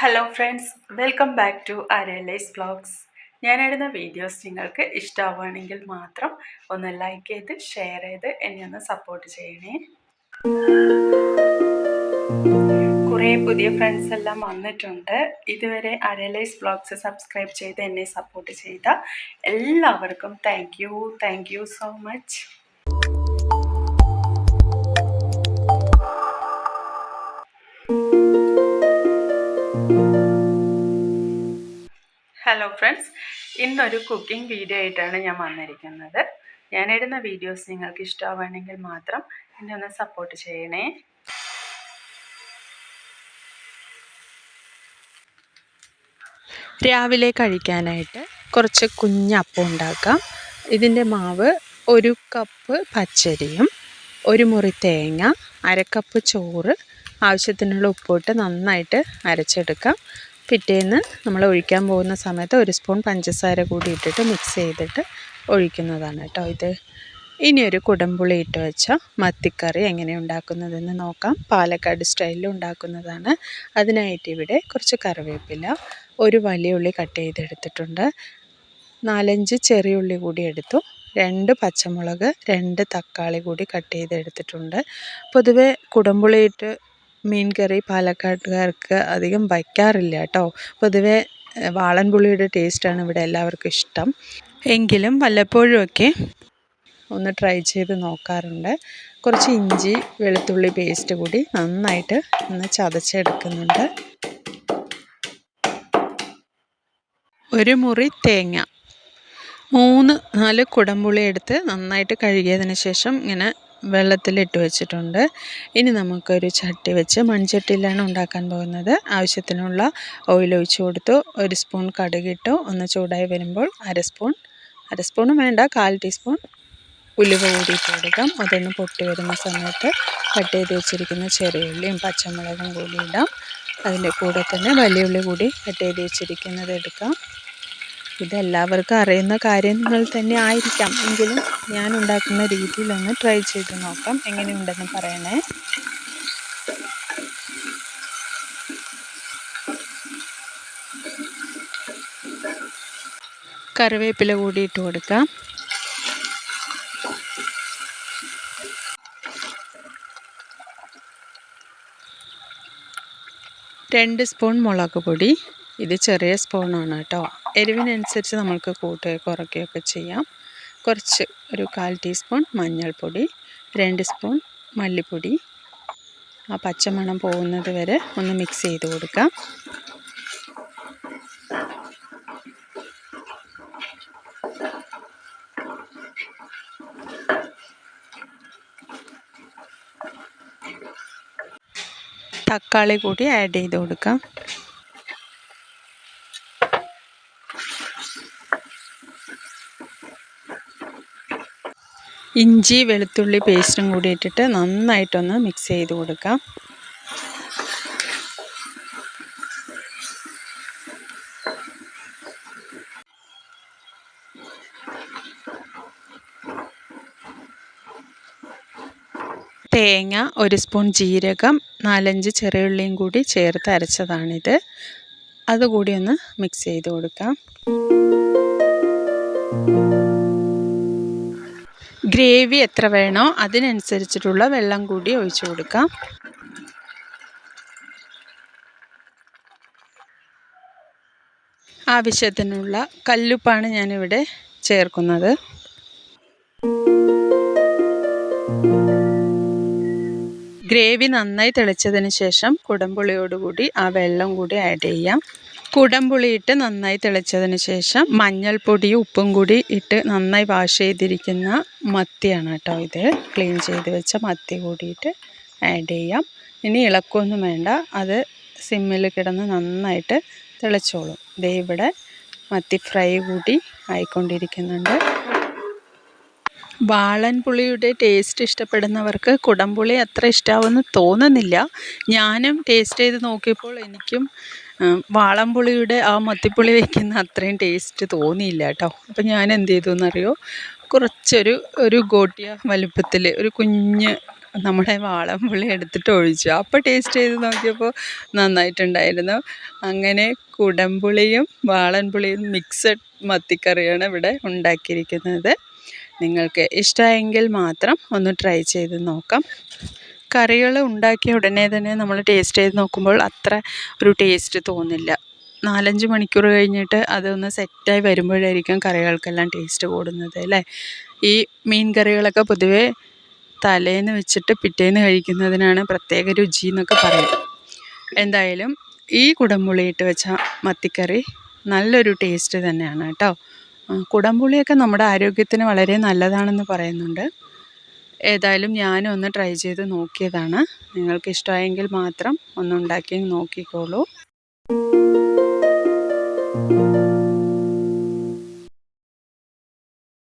Hello friends welcome back to അരലൈസ് vlogs ഞാനിടുന്ന videos നിങ്ങൾക്ക് ഇഷ്ടമാവുകയാണെങ്കിൽ മാത്രം ഒന്ന് ലൈക്ക് ചെയ്ത് ഷെയർ ചെയ്ത് എന്നെ ഒന്ന് സപ്പോർട്ട് ചെയ്യണേ. കുറേ പുതിയ ഫ്രണ്ട്സ് എല്ലാം വന്നിട്ടുണ്ട്. ഇതുവരെ അരലൈസ് വ്ളോഗ്സ് സബ്സ്ക്രൈബ് ചെയ്ത് എന്നെ സപ്പോർട്ട് ചെയ്ത എല്ലാവർക്കും thank you thank you so much hello friends ഇന്നൊരു കുക്കിംഗ് വീഡിയോ ആയിട്ടാണ് ഞാൻ വന്നിരിക്കുന്നത്. ഞാൻ ഇടുന്ന വീഡിയോസ് നിങ്ങൾക്ക് ഇഷ്ടമാവുകയാണെങ്കിൽ മാത്രം എന്നെ ഒന്ന് സപ്പോർട്ട് ചെയ്യണേ. രാവിലെ കഴിക്കാനായിട്ട് കുറച്ച് കുഞ്ഞപ്പം ഉണ്ടാക്കാം. ഇതിന്റെ മാവ് ഒരു കപ്പ് പച്ചരിയും ഒരു മുറി തേങ്ങ അരക്കപ്പ് ചോറ് ആവശ്യത്തിനുള്ള ഉപ്പിട്ട് നന്നായിട്ട് അരച്ചെടുക്കാം. പിറ്റേന്ന് നമ്മൾ ഒഴിക്കാൻ പോകുന്ന സമയത്ത് ഒരു സ്പൂൺ പഞ്ചസാര കൂടി ഇട്ടിട്ട് മിക്സ് ചെയ്തിട്ട് ഒഴിക്കുന്നതാണ് കേട്ടോ ഇത്. ഇനിയൊരു കുടംപുളി ഇട്ട് വെച്ച മത്തിക്കറി എങ്ങനെ ഉണ്ടാക്കുന്നതെന്ന് നോക്കാം. പാലക്കാട് സ്റ്റൈലിൽ ഉണ്ടാക്കുന്നതാണ്. അതിനായിട്ട് ഇവിടെ കുറച്ച് കറിവേപ്പില ഒരു വലിയ ഉള്ളി കട്ട് ചെയ്തെടുത്തിട്ടുണ്ട്. നാലഞ്ച് ചെറിയ ഉള്ളി കൂടി എടുത്തു. രണ്ട് പച്ചമുളക് രണ്ട് തക്കാളി കൂടി കട്ട് ചെയ്തെടുത്തിട്ടുണ്ട്. പൊതുവേ കുടംപുളിയിട്ട് മീൻ കറി പാലക്കാട്ടുകാർക്ക് അധികം വയ്ക്കാറില്ല കേട്ടോ. പൊതുവേ വാളൻപുളിയുടെ ടേസ്റ്റാണ് ഇവിടെ എല്ലാവർക്കും ഇഷ്ടം. എങ്കിലും വല്ലപ്പോഴുമൊക്കെ ഒന്ന് ട്രൈ ചെയ്ത് നോക്കാറുണ്ട്. കുറച്ച് ഇഞ്ചി വെളുത്തുള്ളി പേസ്റ്റ് കൂടി നന്നായിട്ട് ഒന്ന് ചതച്ചെടുക്കുന്നുണ്ട്. ഒരു മുറി തേങ്ങ. മൂന്ന് നാല് കുടംപുളി എടുത്ത് നന്നായിട്ട് കഴുകിയതിന് ശേഷം ഇങ്ങനെ വെള്ളത്തിലിട്ട് വെച്ചിട്ടുണ്ട്. ഇനി നമുക്കൊരു ചട്ടി വെച്ച് മൺചട്ടിയിലാണ് ഉണ്ടാക്കാൻ പോകുന്നത്. ആവശ്യത്തിനുള്ള ഓയിൽ ഒഴിച്ച് കൊടുത്തു. ഒരു സ്പൂൺ കടുകിട്ടു ഒന്ന് ചൂടായി വരുമ്പോൾ അര സ്പൂൺ അര വേണ്ട കാൽ ടീസ്പൂൺ ഉലുവ കൂടിയിട്ട് കൊടുക്കാം. അതൊന്ന് പൊട്ടി വരുന്ന സമയത്ത് കട്ട് ചെയ്ത് വെച്ചിരിക്കുന്ന ചെറിയ ഉള്ളിയും പച്ചമുളകും കൂടി ഇടാം. അതിന്റെ കൂടെ തന്നെ വലിയ ഉള്ളി കൂടി കട്ട് ചെയ്ത് വെച്ചിരിക്കുന്നത് എടുക്കാം. ഇതെല്ലാവർക്കും അറിയുന്ന കാര്യങ്ങൾ തന്നെ ആയിരിക്കാം. എങ്കിലും ഞാൻ ഉണ്ടാക്കുന്ന രീതിയിലൊന്ന് ട്രൈ ചെയ്ത് നോക്കാം. എങ്ങനെയുണ്ടെന്ന് പറയണേ. കറിവേപ്പില കൂടി ഇട്ട് കൊടുക്കാം. രണ്ട് സ്പൂൺ മുളക് പൊടി. ഇത് ചെറിയ സ്പൂണാണ് കേട്ടോ. എരിവിനനുസരിച്ച് നമ്മൾക്ക് കൂട്ടുകയോ കുറയ്ക്കുകയൊക്കെ ചെയ്യാം. കുറച്ച് ഒരു കാൽ ടീസ്പൂൺ മഞ്ഞൾപ്പൊടി രണ്ട് സ്പൂൺ മല്ലിപ്പൊടി. ആ പച്ചമണം പോകുന്നത് വരെ ഒന്ന് മിക്സ് ചെയ്ത് കൊടുക്കാം. തക്കാളി കൂടി ആഡ് ചെയ്ത് കൊടുക്കാം. ഇഞ്ചി വെളുത്തുള്ളി പേസ്റ്റും കൂടി ഇട്ടിട്ട് നന്നായിട്ടൊന്ന് മിക്സ് ചെയ്ത് കൊടുക്കാം. തേങ്ങ ഒരു സ്പൂൺ ജീരകം നാലഞ്ച് ചെറിയുള്ളിയും കൂടി ചേർത്ത് അരച്ചതാണിത്. അതുകൂടി ഒന്ന് മിക്സ് ചെയ്ത് കൊടുക്കാം. ഗ്രേവി എത്ര വേണോ അതിനനുസരിച്ചിട്ടുള്ള വെള്ളം കൂടി ഒഴിച്ചു കൊടുക്കാം. ആവശ്യത്തിനുള്ള കല്ലുപ്പാണ് ഞാനിവിടെ ചേർക്കുന്നത്. ഗ്രേവി നന്നായി തിളച്ചതിന് ശേഷം കുടംപുളിയോടുകൂടി ആ വെള്ളം കൂടി ആഡ് ചെയ്യാം. കുടംപുളി ഇട്ട് നന്നായി തിളച്ചതിന് ശേഷം മഞ്ഞൾപ്പൊടിയും ഉപ്പും കൂടി ഇട്ട് നന്നായി വാഷ് ചെയ്തിരിക്കുന്ന മത്തിയാണ് കേട്ടോ ഇത്. ക്ലീൻ ചെയ്ത് വെച്ച മത്തി കൂടിയിട്ട് ആഡ് ചെയ്യാം. ഇനി ഇളക്കൊന്നും വേണ്ട. അത് സിമ്മിൽ കിടന്ന് നന്നായിട്ട് തിളച്ചോളും. ദേ ഇവിടെ മത്തി ഫ്രൈ കൂടി ആയിക്കൊണ്ടിരിക്കുന്നുണ്ട്. വാളൻ പുളിയുടെ ടേസ്റ്റ് ഇഷ്ടപ്പെടുന്നവർക്ക് കുടംപുളി അത്ര ഇഷ്ടമാവുമെന്ന് തോന്നുന്നില്ല. ഞാനും ടേസ്റ്റ് ചെയ്ത് നോക്കിയപ്പോൾ എനിക്കും വാളൻപുളിയുടെ ആ മത്തിപ്പുളി വയ്ക്കുന്ന അത്രയും ടേസ്റ്റ് തോന്നിയില്ല കേട്ടോ. അപ്പം ഞാൻ എന്ത് ചെയ്തു എന്നറിയോ? കുറച്ചൊരു ഒരു ഗോട്ടിയ വലുപ്പത്തിൽ ഒരു കുഞ്ഞ് നമ്മുടെ വാളൻപുളി എടുത്തിട്ട് ഒഴിച്ചു. അപ്പോൾ ടേസ്റ്റ് ചെയ്ത് നോക്കിയപ്പോൾ നന്നായിട്ടുണ്ടായിരുന്നു. അങ്ങനെ കുടംപുളിയും വാളൻപുളിയും മിക്സഡ് മത്തിക്കറിയാണ് ഇവിടെ ഉണ്ടാക്കിയിരിക്കുന്നത്. നിങ്ങൾക്ക് ഇഷ്ടമായെങ്കിൽ മാത്രം ഒന്ന് ട്രൈ ചെയ്ത് നോക്കാം. കറികൾ ഉണ്ടാക്കിയ ഉടനെ തന്നെ നമ്മൾ ടേസ്റ്റ് ചെയ്ത് നോക്കുമ്പോൾ അത്ര ഒരു ടേസ്റ്റ് തോന്നില്ല. നാലഞ്ച് മണിക്കൂർ കഴിഞ്ഞിട്ട് അതൊന്ന് സെറ്റായി വരുമ്പോഴായിരിക്കും കറികൾക്കെല്ലാം ടേസ്റ്റ് കൂടുന്നത് അല്ലേ? ഈ മീൻ കറികളൊക്കെ പൊതുവേ തലേന്ന് വെച്ചിട്ട് പിറ്റേന്ന് കഴിക്കുന്നതിനാണ് പ്രത്യേക രുചി എന്നൊക്കെ പറയും. എന്തായാലും ഈ കുടംപുളിയിട്ട് വെച്ച മത്തിക്കറി നല്ലൊരു ടേസ്റ്റ് തന്നെയാണ് കേട്ടോ. കുടംപുളിയൊക്കെ നമ്മുടെ ആരോഗ്യത്തിന് വളരെ നല്ലതാണെന്ന് പറയുന്നുണ്ട്. ഏതായാലും ഞാനും ഒന്ന് ട്രൈ ചെയ്ത് നോക്കിയതാണ്. നിങ്ങൾക്ക് ഇഷ്ടമായെങ്കിൽ മാത്രം ഒന്ന് ഉണ്ടാക്കി നോക്കിക്കോളൂ.